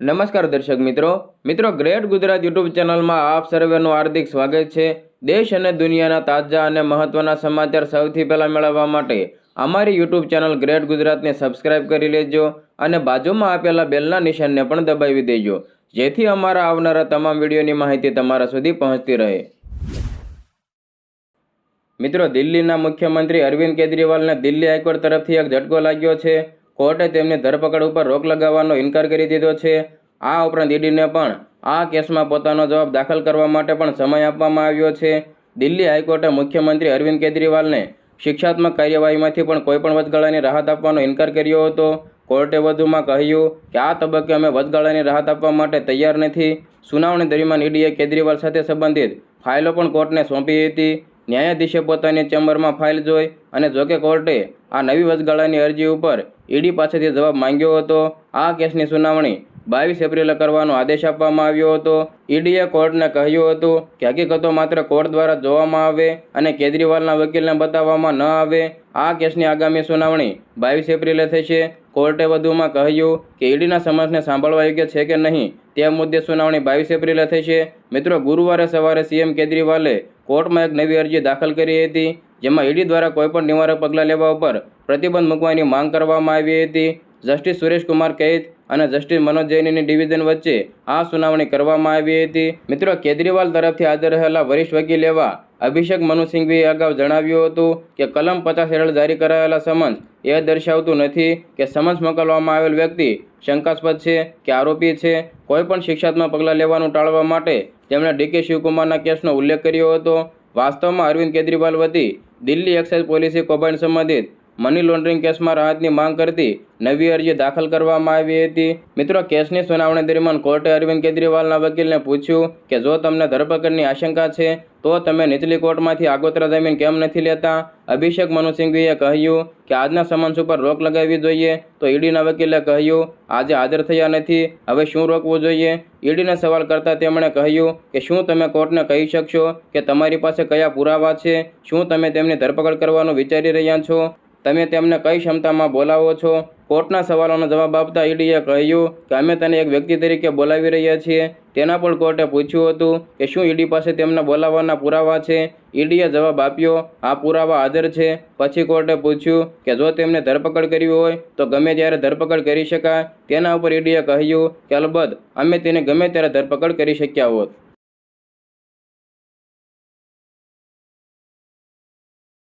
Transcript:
નમસ્કાર દર્શક મિત્રો. મિત્રો, ગ્રેટ ગુજરાત યુટ્યુબ ચેનલમાં આપ સર્વેનું હાર્દિક સ્વાગત છે. દેશ અને દુનિયાના તાજા અને મહત્વના સમાચાર સૌથી પહેલાં મેળવવા માટે અમારી યુટ્યુબ ચેનલ ગ્રેટ ગુજરાતને સબસ્ક્રાઇબ કરી લેજો અને બાજુમાં આપેલા બેલના નિશાનને પણ દબાવી દેજો. જેથી અમારા આવનારા તમામ વિડીયોની માહિતી તમારા સુધી પહોંચતી રહે. મિત્રો, દિલ્હીના મુખ્યમંત્રી અરવિંદ કેજરીવાલને દિલ્હી હાઈકોર્ટ તરફથી એક ઝટકો લાગ્યો છે. કોર્ટે તેમની ધરપકડ ઉપર રોક લગાવવાનો ઇનકાર કરી દીધો છે. આ ઉપરાંત ઈડીને પણ આ કેસમાં પોતાનો જવાબ દાખલ કરવા માટે પણ સમય આપવામાં આવ્યો છે. દિલ્હી હાઈકોર્ટે મુખ્યમંત્રી અરવિંદ કેજરીવાલને શિક્ષાત્મક કાર્યવાહીમાંથી પણ કોઈપણ વચગાળાની રાહત આપવાનો ઇનકાર કર્યો હતો. કોર્ટે વધુમાં કહ્યું કે આ તબક્કે અમે વચગાળાની રાહત આપવા માટે તૈયાર નથી. સુનાવણી દરમિયાન ઈડીએ કેજરીવાલ સાથે સંબંધિત ફાઇલો પણ કોર્ટને સોંપી હતી. ન્યાયાધીશે પોતાની ચેમ્બરમાં ફાઇલ જોઈ અને જોકે કોર્ટે આ નવી વચગાળાની અરજી ઉપર ઈડી પાસેથી જવાબ માંગ્યો હતો. આ કેસની સુનાવણી બાવીસ એપ્રિલે કરવાનો આદેશ આપવામાં આવ્યો હતો. ઈડીએ કોર્ટને કહ્યું હતું કે હકીકતો માત્ર કોર્ટ દ્વારા જોવામાં આવે અને કેજરીવાલના વકીલને બતાવવામાં ન આવે. આ કેસની આગામી સુનાવણી બાવીસ એપ્રિલે થશે. કોર્ટે વધુમાં કહ્યું કે ઈડીના સમન્સને સાંભળવા યોગ્ય છે કે નહીં તે મુદ્દે સુનાવણી બાવીસ એપ્રિલે થશે. મિત્રો, ગુરુવારે સવારે સીએમ કેજરીવાલે કોર્ટમાં એક નવી અરજી દાખલ કરી હતી, જેમાં ઈડી દ્વારા કોઈપણ નિવારક પગલાં લેવા ઉપર પ્રતિબંધ મૂકવાની માંગ કરવામાં આવી હતી. જસ્ટિસ સુરેશકુમાર કૈદ અને જસ્ટિસ મનોજ જૈનની ડિવિઝન વચ્ચે આ સુનાવણી કરવામાં આવી હતી. મિત્રો, કેજરીવાલ તરફથી હાજર રહેલા વરિષ્ઠ વકીલ એવા અભિષેક મનુ સિંઘવીએ અગાઉ જણાવ્યું હતું કે કલમ પચાસ હેઠળ જારી કરાયેલા સમન્સ એ દર્શાવતું નથી કે સમન્સ મોકલવામાં આવેલ વ્યક્તિ શંકાસ્પદ છે કે આરોપી છે. કોઈપણ શિક્ષાત્મક પગલાં લેવાનું ટાળવા માટે તેમણે ડીકે શિવકુમારના કેસનો ઉલ્લેખ કર્યો હતો. વાસ્તવમાં અરવિંદ કેજરીવાલ વતી દિલ્હી એક્સાઇઝ પોલીસે કૌભાંડ સંબંધિત મની લોન્ડરિંગ કેસમાં રાહતની માંગ કરતી નવી અરજી દાખલ કરવામાં આવી હતી. મિત્રો, કેસની સુનાવણી દરમિયાન કોર્ટે અરવિંદ કેજરીવાલના વકીલને પૂછ્યું કે, જો તમને ધરપકડની આશંકા છે, તો તમે નીચલી કોર્ટમાંથી આગોતરા જમીન કેમ નથી લેતા? અભિષેક મનુસિંઘવીએ કહ્યું કે, આજના સમન્સ ઉપર રોક લગાવવી જોઈએ. તો ઈડીના વકીલે કહ્યું, આજે હાજર થયા નથી, હવે શું રોકવું જોઈએ? ઈડીને સવાલ કરતાં તેમણે કહ્યું કે, શું તમે કોર્ટને કહી શકશો કે તમારી પાસે કયા પુરાવા છે? શું તમે તેમની ધરપકડ કરવાનું વિચારી રહ્યા છો? તમે તેમને કઈ ક્ષમતામાં બોલાવો છો? કોર્ટના સવાલોનો જવાબ આપતા ઈડીએ કહ્યું કે અમે તને એક વ્યક્તિ તરીકે બોલાવી રહ્યા છીએ. તેના પણ કોર્ટે પૂછ્યું હતું કે શું ઈડી પાસે તેમને બોલાવવાના પુરાવા છે? ઈડીએ જવાબ આપ્યો, આ પુરાવા હાજર છે. પછી કોર્ટે પૂછ્યું કે જો તેમને ધરપકડ કરવી હોય, તો ગમે ત્યારે ધરપકડ કરી શકાય. તેના ઉપર ઈડીએ કહ્યું કે અલબત્ત, અમે તેને ગમે ત્યારે ધરપકડ કરી શક્યા હોત.